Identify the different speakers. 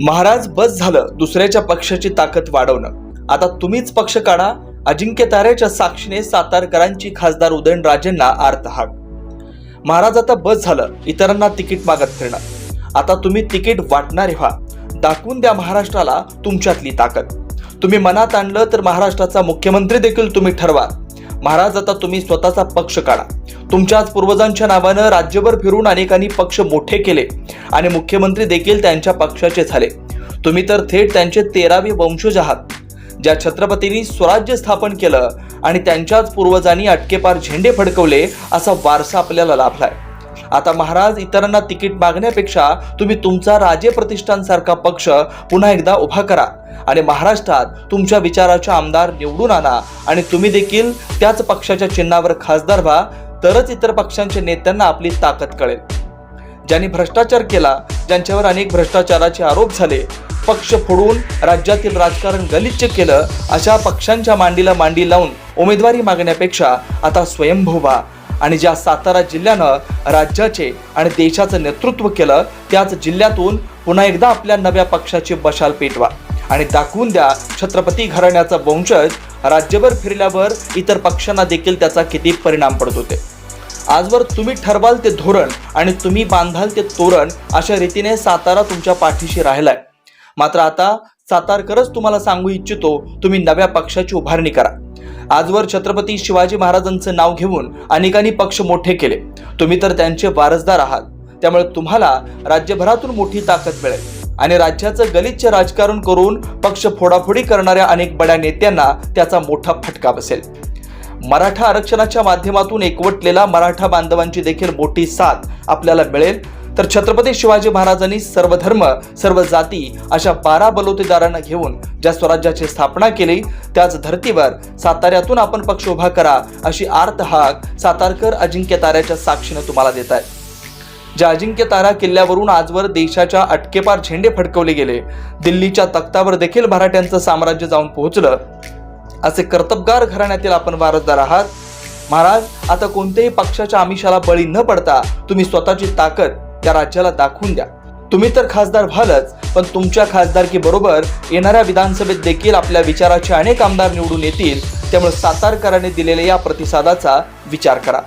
Speaker 1: महाराज बस झालं दुसऱ्याच्या पक्षाची ताकद वाढवणं. आता तुम्हीच पक्ष काढा अजिंक्य ताऱ्याच्या साक्षीने सातारकरांची खासदार उदयनराजेंना आर्तहाक महाराज आता बस झालं इतरांना तिकीट मागत फिरणं आता तुम्ही तिकीट वाटणारे व्हा. दाखवून द्या महाराष्ट्राला तुमच्यातली ताकद. तुम्ही मनात आणलं तर महाराष्ट्राचा मुख्यमंत्री देखील तुम्ही ठरवा. महाराज आता तुम्ही स्वतःचा पक्ष काढा. तुमच्याच पूर्वजांच्या नावानं राज्यभर फिरून अनेकांनी पक्ष मोठे केले आणि मुख्यमंत्री देखील त्यांच्या पक्षाचे झाले. तुम्ही तर थेट त्यांचे तेरावे वंशज आहात ज्या छत्रपतींनी स्वराज्य स्थापन केलं आणि त्यांच्याच पूर्वजांनी अटकेपार झेंडे फडकवले असा वारसा आपल्याला लाभलाय. आता महाराज इतरांना तिकीट मागण्यापेक्षा तुम्ही तुमचा राजे प्रतिष्ठानसारखा पक्ष पुन्हा एकदा उभा करा. आणि महाराष्ट्रात तुमच्या विचाराचे आमदार निवडून आणा. आणि तुम्ही देखील त्याच पक्षाच्या चिन्हावर खासदार व्हा तरच इतर पक्षांच्या नेत्यांना आपली ताकद कळेल. ज्यांनी भ्रष्टाचार केला ज्यांच्यावर अनेक भ्रष्टाचाराचे आरोप झाले पक्ष फोडून राज्यातील राजकारण गलिच्छ केलं अशा पक्षांच्या मांडीला मांडी लावून उमेदवारी मागण्यापेक्षा आता स्वयंभू व्हा. आणि ज्या सातारा जिल्ह्यानं राज्याचे आणि देशाचं नेतृत्व केलं त्याच जिल्ह्यातून पुन्हा एकदा आपल्या नव्या पक्षाची बशाल पेटवा. आणि दाखवून द्या छत्रपती घराण्याचा वंशज राज्यभर फिरल्यावर इतर पक्षांना देखील त्याचा किती परिणाम पडत होते. आजवर तुम्ही ठरवाल ते धोरण आणि तुम्ही बांधाल ते तोरण अशा रीतीने सातारा तुमच्या पाठीशी राहिलाय. मात्र आता सातारकरच तुम्हाला सांगू इच्छितो तुम्ही नव्या पक्षाची उभारणी करा. आजवर छत्रपती शिवाजी महाराजांचं नाव घेऊन अनेकांनी पक्ष मोठे केले. तुम्ही तर त्यांचे वारसदार आहात. त्यामुळे तुम्हाला राज्यभरातून मोठी ताकद मिळेल. आणि राज्याचं गलिच्छ राजकारण करून पक्ष फोडाफोडी करणाऱ्या अनेक बड्या नेत्यांना त्याचा मोठा फटका बसेल. मराठा आरक्षणाच्या माध्यमातून एकवटलेला मराठा बांधवांची देखील मोठी साथ आपल्याला मिळेल. तर छत्रपती शिवाजी महाराजांनी सर्व धर्म सर्व जाती अशा बारा बलोतेदारांना घेऊन ज्या स्वराज्याची स्थापना केली त्याच धर्तीवर साताऱ्यातून आपण पक्ष उभा करा अशी आर्त हाक सातारकर अजिंक्य ताऱ्याच्या साक्षीनं तुम्हाला देत आहे ज्या अजिंक्य तारा किल्ल्यावरून आजवर देशाच्या अटकेपार झेंडे फडकवले गेले दिल्लीच्या तख्तावर देखील मराठ्यांचं साम्राज्य जाऊन पोहोचलं असे कर्तबगार घराण्यातील आपण वारसदार आहात. महाराज आता कोणत्याही पक्षाच्या आमिषाला बळी न पडता तुम्ही स्वतःची ताकद त्या राज्याला दाखवून द्या. तुम्ही तर खासदार व्हालच पण तुमच्या खासदारकी बरोबर येणाऱ्या विधानसभेत देखील आपल्या विचाराचे अनेक आमदार निवडून येतील त्यामुळे सातारकरांनी दिलेल्या या प्रतिसादाचा विचार करा.